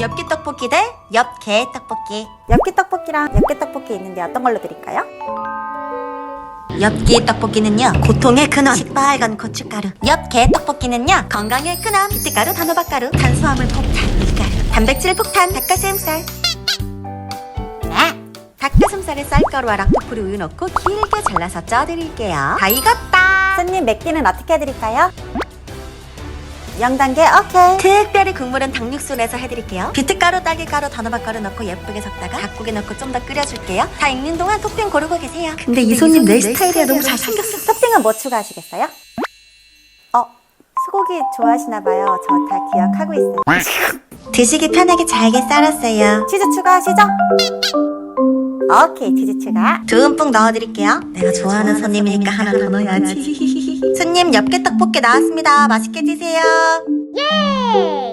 엽기 떡볶이 대 엽게 떡볶이. 엽기 떡볶이랑 엽기 떡볶이 있는데 어떤 걸로 드릴까요? 엽기 떡볶이는요 고통의 근원 시빨간 고춧가루 엽게 떡볶이는요 건강의 근원 비트가루 단호박가루 탄수화물 폭탄 밀가루 단백질 폭탄 닭가슴살 아! 닭가슴살에 쌀가루와 락토프리 우유 넣고 길게 잘라서 쪄드릴게요 다 익었다 손님 맵기는 어떻게 해드릴까요? 0단계 오케이. 특별히 국물은 닭육수 내서 해드릴게요. 비트가루 딸기가루 단호박가루 넣고 예쁘게 섞다가 닭국에 넣고 좀 더 끓여줄게요. 다 익는 동안 토핑 고르고 계세요. 근데 이 손님 내 스타일이야. 너무 잘생겼어. 토핑은 뭐 추가하시겠어요? 어 소고기 좋아하시나봐요. 저 다 기억하고 있어요. 드시기 편하게 잘게 썰었어요. 치즈 추가하시죠? 오케이 치즈 추가. 듬뿍 넣어드릴게요. 내가 좋아하는 손님이니까 하나 더 넣어야지. 손님 엽기 떡볶이 나왔습니다. 맛있게 드세요. 예!